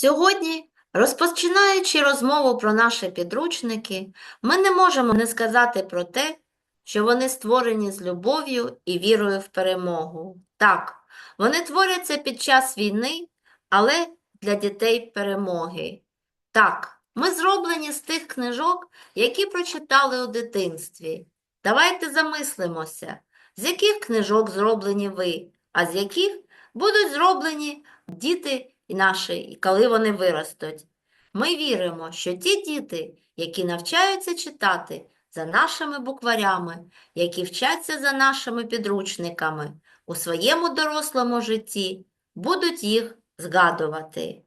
Сьогодні, розпочинаючи розмову про наші підручники, ми не можемо не сказати про те, що вони створені з любов'ю і вірою в перемогу. Так, вони творяться під час війни, але для дітей перемоги. Так, ми зроблені з тих книжок, які прочитали у дитинстві. Давайте замислимося, з яких книжок зроблені ви, а з яких будуть зроблені діти наші, коли вони виростуть. Ми віримо, що ті діти, які навчаються читати за нашими букварями, які вчаться за нашими підручниками у своєму дорослому житті, будуть їх згадувати.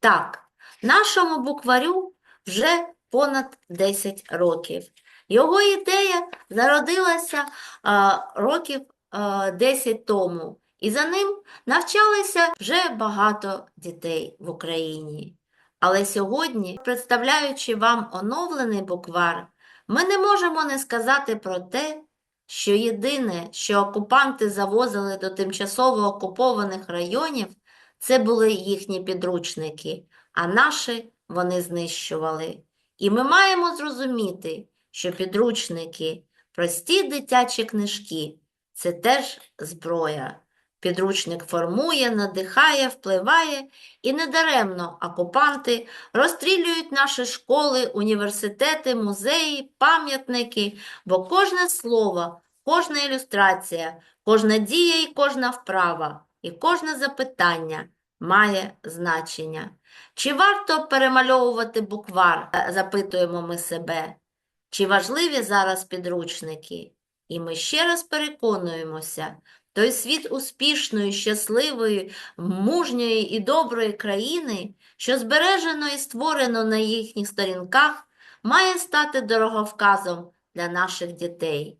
Так, нашому букварю вже понад 10 років. Його ідея зародилася а, років а, 10 тому, і за ним навчалися вже багато дітей в Україні. Але сьогодні, представляючи вам оновлений буквар, ми не можемо не сказати про те, що єдине, що окупанти завозили до тимчасово окупованих районів, це були їхні підручники, а наші вони знищували. І ми маємо зрозуміти, що підручники, прості дитячі книжки це теж зброя. Підручник формує, надихає, впливає, і недаремно окупанти розстрілюють наші школи, університети, музеї, пам'ятники, бо кожне слово, кожна ілюстрація, кожна дія і кожна вправа, і кожне запитання має значення. Чи варто перемальовувати буквар, запитуємо ми себе, чи важливі зараз підручники? І ми ще раз переконуємося, той світ успішної, щасливої, мужньої і доброї країни, що збережено і створено на їхніх сторінках, має стати дороговказом для наших дітей.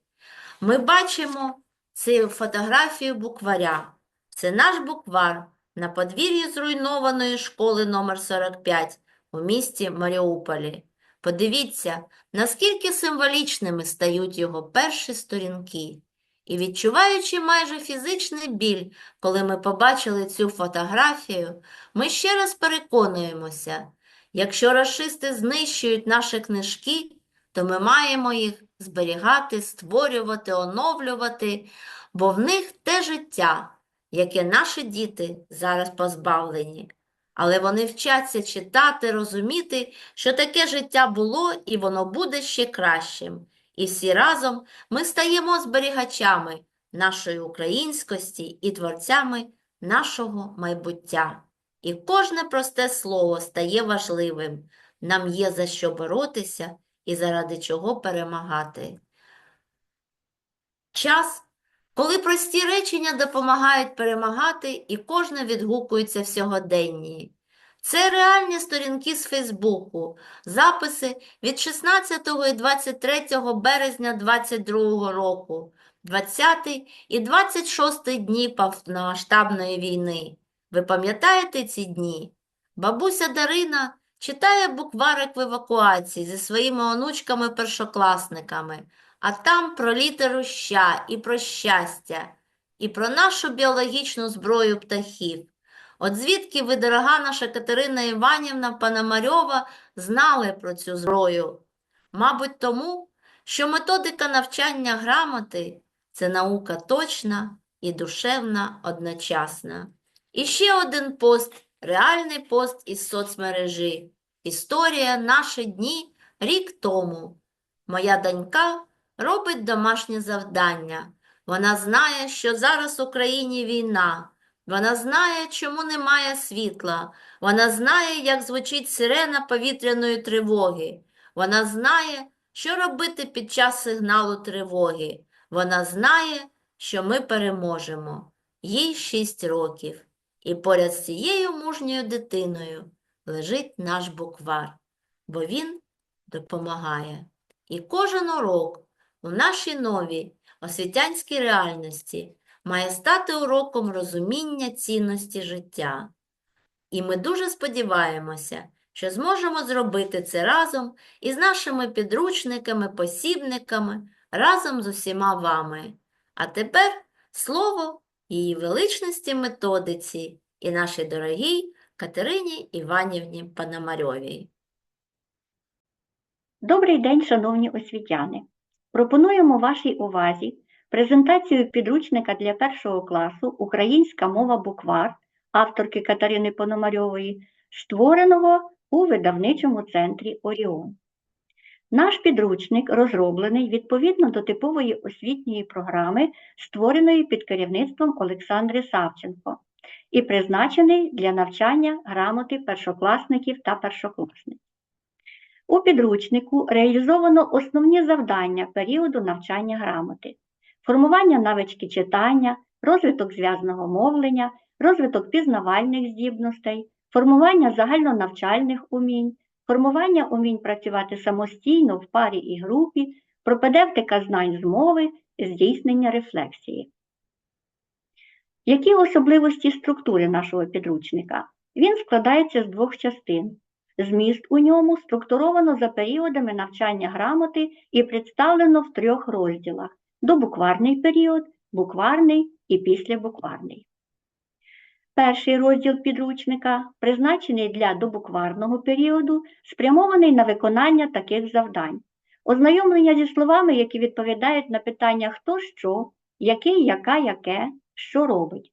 Ми бачимо цю фотографію букваря. Це наш буквар на подвір'ї зруйнованої школи номер 45 у місті Маріуполі. Подивіться, наскільки символічними стають його перші сторінки. І відчуваючи майже фізичний біль, коли ми побачили цю фотографію, ми ще раз переконуємося, якщо рашисти знищують наші книжки, то ми маємо їх зберігати, створювати, оновлювати, бо в них те життя, яке наші діти зараз позбавлені. Але вони вчаться читати, розуміти, що таке життя було і воно буде ще кращим. І всі разом ми стаємо зберігачами нашої українськості і творцями нашого майбуття. І кожне просте слово стає важливим. Нам є за що боротися і заради чого перемагати. Час, коли прості речення допомагають перемагати, і кожне відгукується в сьогоденні. Це реальні сторінки з Фейсбуку, записи від 16 і 23 березня 22 року, 20 і 26 дні повномасштабної війни. Ви пам'ятаєте ці дні? Бабуся Дарина читає букварик в евакуації зі своїми онучками-першокласниками, а там про літеру ща і про щастя, і про нашу біологічну зброю птахів. От звідки ви, дорога наша Катерина Іванівна Пономарьова, знали про цю зброю? Мабуть, тому, що методика навчання грамоти – це наука точна і душевна одночасна. І ще один пост, реальний пост із соцмережі. Історія наші дні рік тому. Моя донька робить домашнє завдання. Вона знає, що зараз в Україні війна. Вона знає, чому немає світла. Вона знає, як звучить сирена повітряної тривоги. Вона знає, що робити під час сигналу тривоги. Вона знає, що ми переможемо. Їй 6 років. І поряд з цією мужньою дитиною лежить наш буквар, бо він допомагає. І кожен урок у нашій новій освітянській реальності має стати уроком розуміння цінності життя. І ми дуже сподіваємося, що зможемо зробити це разом із нашими підручниками, посібниками, разом з усіма вами. А тепер слово її величності методиці і нашій дорогій Катерині Іванівні Пономарьовій. Добрий день, шановні освітяни! Пропонуємо вашій увазі презентацію підручника для першого класу «Українська мова буквар» авторки Катерини Пономарьової, створеного у видавничому центрі Оріон. Наш підручник розроблений відповідно до типової освітньої програми, створеної під керівництвом Олександри Савченко, і призначений для навчання грамоти першокласників та першокласниць. У підручнику реалізовано основні завдання періоду навчання грамоти, формування навички читання, розвиток зв'язного мовлення, розвиток пізнавальних здібностей, формування загальнонавчальних умінь, формування умінь працювати самостійно в парі і групі, пропедевтика знань з мови, здійснення рефлексії. Які особливості структури нашого підручника? Він складається з двох частин. Зміст у ньому структуровано за періодами навчання грамоти і представлено в трьох розділах: добукварний період, букварний і післябукварний. Перший розділ підручника, призначений для добукварного періоду, спрямований на виконання таких завдань: ознайомлення зі словами, які відповідають на питання хто що, який, яка, яке, що робить,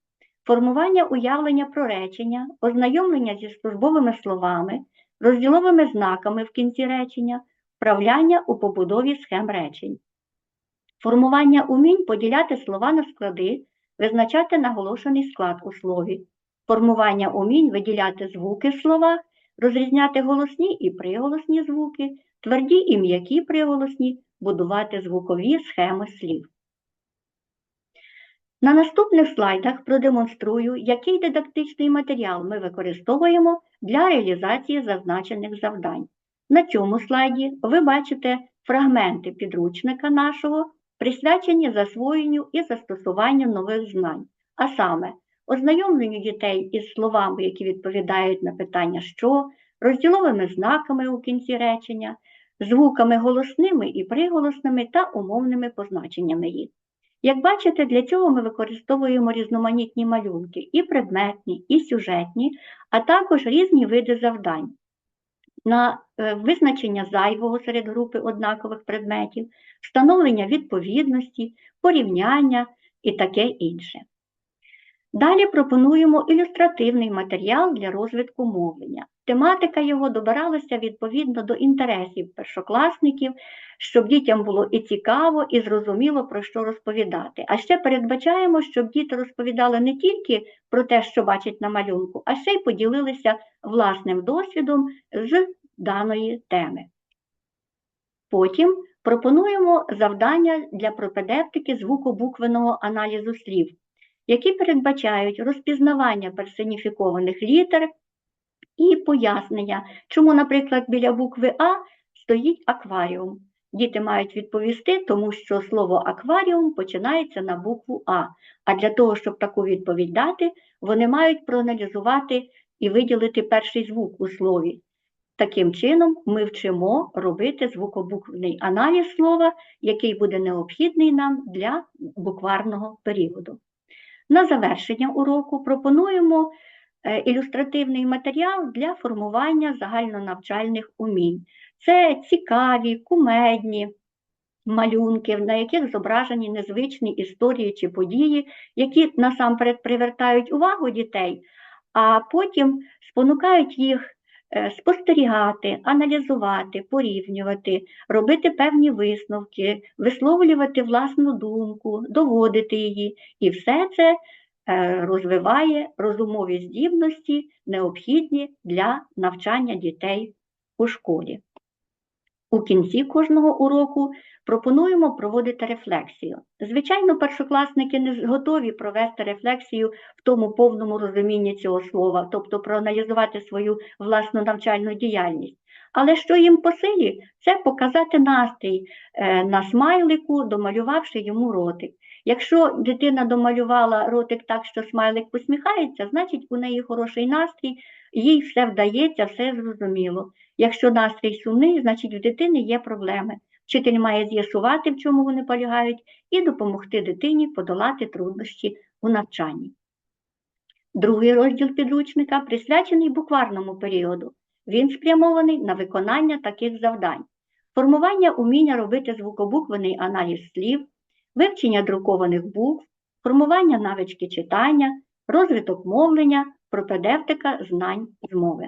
формування уявлення про речення, ознайомлення зі службовими словами, розділовими знаками в кінці речення, вправляння у побудові схем речень, формування умінь поділяти слова на склади, визначати наголошений склад у слові, формування умінь виділяти звуки в словах, розрізняти голосні і приголосні звуки, тверді і м'які приголосні, будувати звукові схеми слів. На наступних слайдах продемонструю, який дидактичний матеріал ми використовуємо для реалізації зазначених завдань. На цьому слайді ви бачите фрагменти підручника нашого, присвячені засвоєнню і застосуванню нових знань, а саме ознайомленню дітей із словами, які відповідають на питання що, розділовими знаками у кінці речення, звуками голосними і приголосними та умовними позначеннями їх. Як бачите, для цього ми використовуємо різноманітні малюнки, і предметні, і сюжетні, а також різні види завдань на е, визначення зайвого серед групи однакових предметів, встановлення відповідності, порівняння і таке інше. Далі пропонуємо ілюстративний матеріал для розвитку мовлення. Тематика його добиралася відповідно до інтересів першокласників, щоб дітям було і цікаво, і зрозуміло, про що розповідати. А ще передбачаємо, щоб діти розповідали не тільки про те, що бачать на малюнку, а ще й поділилися власним досвідом з даної теми. Потім пропонуємо завдання для пропедевтики звукобуквеного аналізу слів, які передбачають розпізнавання персоніфікованих літер і пояснення, чому, наприклад, біля букви А стоїть акваріум. Діти мають відповісти, тому що слово акваріум починається на букву А. А для того, щоб таку відповідь дати, вони мають проаналізувати і виділити перший звук у слові. Таким чином, ми вчимо робити звукобуквений аналіз слова, який буде необхідний нам для букварного періоду. На завершення уроку пропонуємо ілюстративний матеріал для формування загальнонавчальних умінь. Це цікаві, кумедні малюнки, на яких зображені незвичні історії чи події, які насамперед привертають увагу дітей, а потім спонукають їх е, спостерігати, аналізувати, порівнювати, робити певні висновки, висловлювати власну думку, доводити її. І все це е, розвиває розумові здібності, необхідні для навчання дітей у школі. У кінці кожного уроку пропонуємо проводити рефлексію. Звичайно, першокласники не готові провести рефлексію в тому повному розумінні цього слова, тобто проаналізувати свою власну навчальну діяльність. Але що їм по силі, це показати настрій е, на смайлику, домалювавши йому ротик. Якщо дитина домалювала ротик так, що смайлик посміхається, значить у неї хороший настрій, їй все вдається, все зрозуміло. Якщо настрій сумний, значить в дитини є проблеми. Вчитель має з'ясувати, в чому вони полягають, і допомогти дитині подолати труднощі у навчанні. Другий розділ підручника присвячений букварному періоду. Він спрямований на виконання таких завдань: формування уміння робити звукобуквений аналіз слів, вивчення друкованих букв, формування навички читання, розвиток мовлення, пропедевтика знань з мови.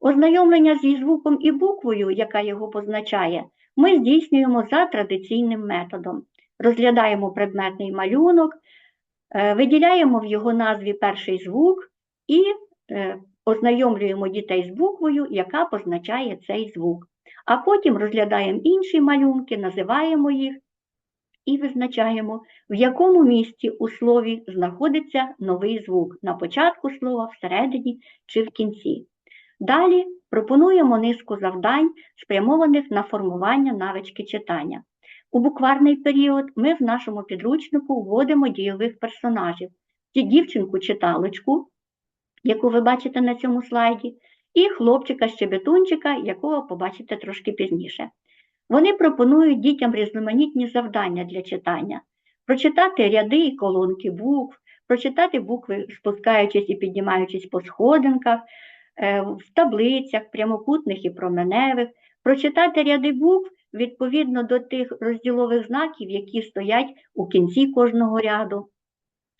Ознайомлення зі звуком і буквою, яка його позначає, ми здійснюємо за традиційним методом. Розглядаємо предметний малюнок, е, виділяємо в його назві перший звук і е, ознайомлюємо дітей з буквою, яка позначає цей звук. А потім розглядаємо інші малюнки, називаємо їх і визначаємо, в якому місці у слові знаходиться новий звук на початку слова, всередині чи в кінці. Далі пропонуємо низку завдань, спрямованих на формування навички читання. У букварний період ми в нашому підручнику вводимо дійових персонажів. Дівчинку-читалочку, яку ви бачите на цьому слайді, і хлопчика-щебетунчика, якого побачите трошки пізніше. Вони пропонують дітям різноманітні завдання для читання: прочитати ряди і колонки букв, прочитати букви, спускаючись і піднімаючись по сходинках, е, в таблицях прямокутних і променевих, прочитати ряди букв відповідно до тих розділових знаків, які стоять у кінці кожного ряду.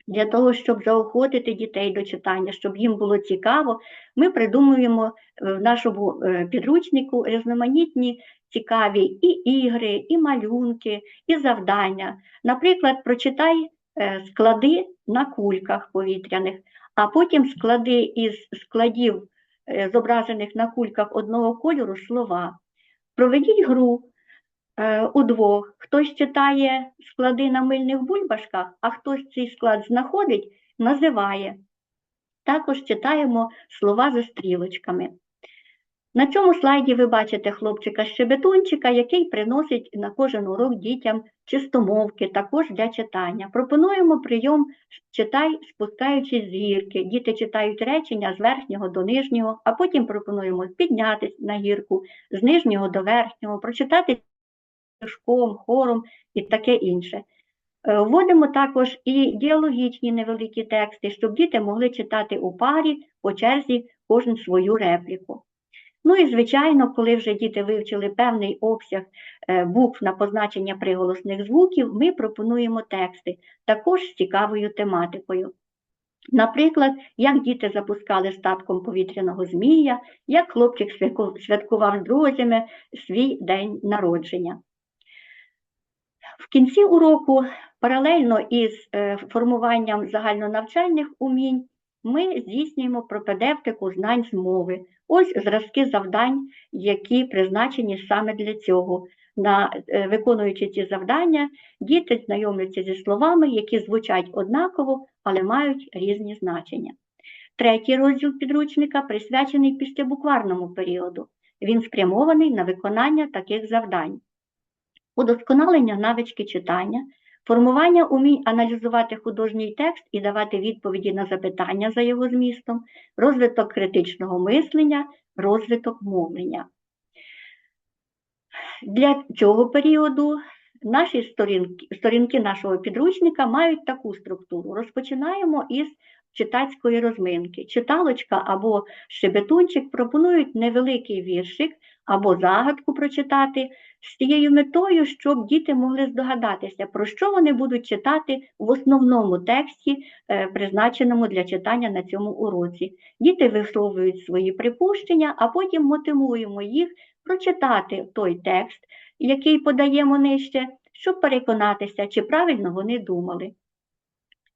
Для того, щоб заохотити дітей до читання, щоб їм було цікаво, ми придумуємо е, в нашому е, підручнику різноманітні цікаві і ігри, і малюнки, і завдання. Наприклад, прочитай е, склади на кульках повітряних, а потім склади із складів, е, зображених на кульках одного кольору, слова. Проведіть гру е, удвох. Хтось читає склади на мильних бульбашках, а хтось цей склад знаходить, називає. Також читаємо слова за стрілочками. На цьому слайді ви бачите хлопчика-щебетунчика, який приносить на кожен урок дітям чистомовки, також для читання. Пропонуємо прийом читай, спускаючись з гірки. Діти читають речення з верхнього до нижнього, а потім пропонуємо піднятися на гірку з нижнього до верхнього, прочитати вершком, хором і таке інше. Е, Вводимо також і діалогічні невеликі тексти, щоб діти могли читати у парі по черзі кожен свою репліку. Ну і, звичайно, коли вже діти вивчили певний обсяг е, букв на позначення приголосних звуків, ми пропонуємо тексти, також з цікавою тематикою. Наприклад, як діти запускали статком повітряного змія, як хлопчик святкував з друзями свій день народження. В кінці уроку, паралельно із е, формуванням загальнонавчальних умінь, ми здійснюємо пропедевтику знань з мови. Ось зразки завдань, які призначені саме для цього. На, е, виконуючи ці завдання, діти знайомляться зі словами, які звучать однаково, але мають різні значення. Третій розділ підручника присвячений післябукварному періоду. Він спрямований на виконання таких завдань удосконалення навички читання, формування умінь аналізувати художній текст і давати відповіді на запитання за його змістом, розвиток критичного мислення, розвиток мовлення. Для цього періоду наші сторінки, сторінки нашого підручника мають таку структуру. Розпочинаємо із читацької розминки. Читалочка або щебетунчик пропонують невеликий віршик або загадку прочитати з тією метою, щоб діти могли здогадатися, про що вони будуть читати в основному тексті, е, призначеному для читання на цьому уроці. Діти висловлюють свої припущення, а потім мотивуємо їх прочитати той текст, який подаємо нижче, щоб переконатися, чи правильно вони думали.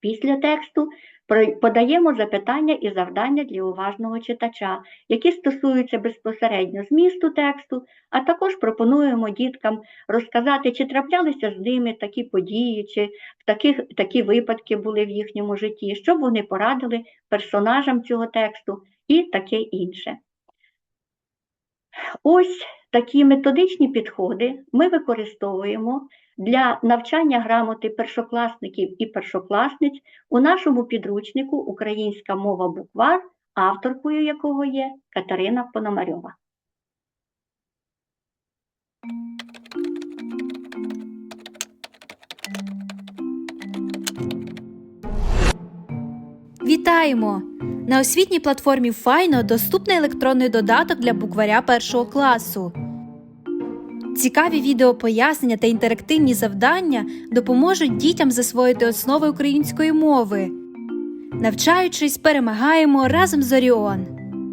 Після тексту подаємо запитання і завдання для уважного читача, які стосуються безпосередньо змісту тексту, а також пропонуємо діткам розказати, чи траплялися з ними такі події, чи таких, такі випадки були в їхньому житті, щоб вони порадили персонажам цього тексту і таке інше. Ось такі методичні підходи ми використовуємо для навчання грамоти першокласників і першокласниць у нашому підручнику Українська мова буквар, авторкою якого є Катерина Пономарьова. Вітаємо! На освітній платформі Файно доступний електронний додаток для букваря першого класу. Цікаві відеопояснення та інтерактивні завдання допоможуть дітям засвоїти основи української мови. Навчаючись, перемагаємо разом з Оріон.